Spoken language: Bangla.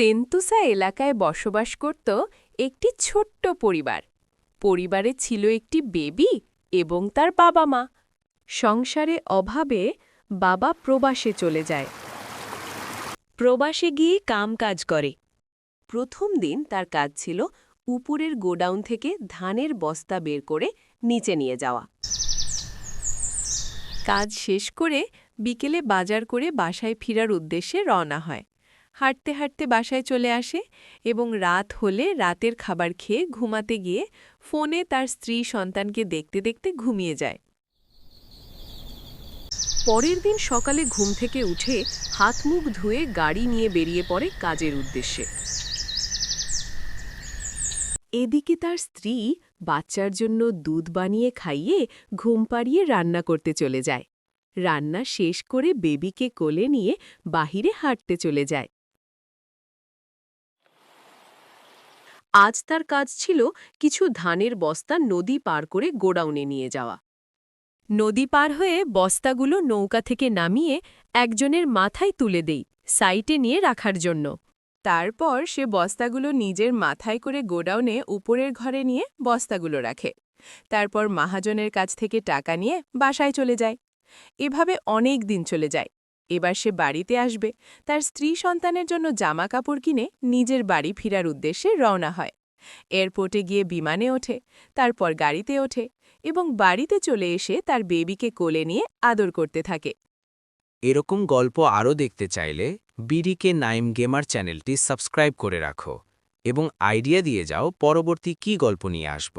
সেন্তুসা এলাকায় বসবাস করত একটি ছোট্ট পরিবার। পরিবারে ছিল একটি বেবি এবং তার বাবা মা সংসারে অভাবে বাবা প্রবাসে চলে যায়। প্রবাসে গিয়ে কাম কাজ করে। প্রথম দিন তার কাজ ছিল উপরের গোডাউন থেকে ধানের বস্তা বের করে নিচে নিয়ে যাওয়া। কাজ শেষ করে বিকেলে বাজার করে বাসায় ফেরার উদ্দেশ্যে রওনা হয়। হাঁটতে হাঁটতে বাসায় চলে আসে এবং রাত হলে রাতের খাবার খেয়ে ঘুমাতে গিয়ে ফোনে তার স্ত্রী সন্তানকে দেখতে দেখতে ঘুমিয়ে যায়। পরের দিন সকালে ঘুম থেকে উঠে হাত মুখ ধুয়ে গাড়ি নিয়ে বেরিয়ে পড়ে কাজের উদ্দেশ্যে। এদিকে তার স্ত্রী বাচ্চার জন্য দুধ বানিয়ে খাইয়ে ঘুম পাড়িয়ে রান্না করতে চলে যায়। রান্না শেষ করে বেবিকে কোলে নিয়ে বাহিরে হাঁটতে চলে যায়। আজ তার কাজ ছিল কিছু ধানের বস্তা নদী পার করে গোডাউনে নিয়ে যাওয়া। নদী পার হয়ে বস্তাগুলো নৌকা থেকে নামিয়ে একজনের মাথায় তুলে দেই, সাইটে নিয়ে রাখার জন্য। তারপর সে বস্তাগুলো নিজের মাথায় করে গোডাউনে উপরের ঘরে নিয়ে বস্তাগুলো রাখে। তারপর মহাজনের কাছ থেকে টাকা নিয়ে বাসায় চলে যায়। এভাবে অনেক দিন চলে যায়। এবার সে বাড়িতে আসবে, তার স্ত্রী সন্তানের জন্য জামা কাপড় কিনে নিজের বাড়ি ফিরার উদ্দেশ্যে রওনা হয়। এয়ারপোর্টে গিয়ে বিমানে ওঠে, তারপর গাড়িতে ওঠে এবং বাড়িতে চলে এসে তার বেবিকে কোলে নিয়ে আদর করতে থাকে। এরকম গল্প আরও দেখতে চাইলে বিডিকে নাইম গেমার চ্যানেলটি সাবস্ক্রাইব করে রাখো এবং আইডিয়া দিয়ে যাও পরবর্তী কী গল্প নিয়ে আসব।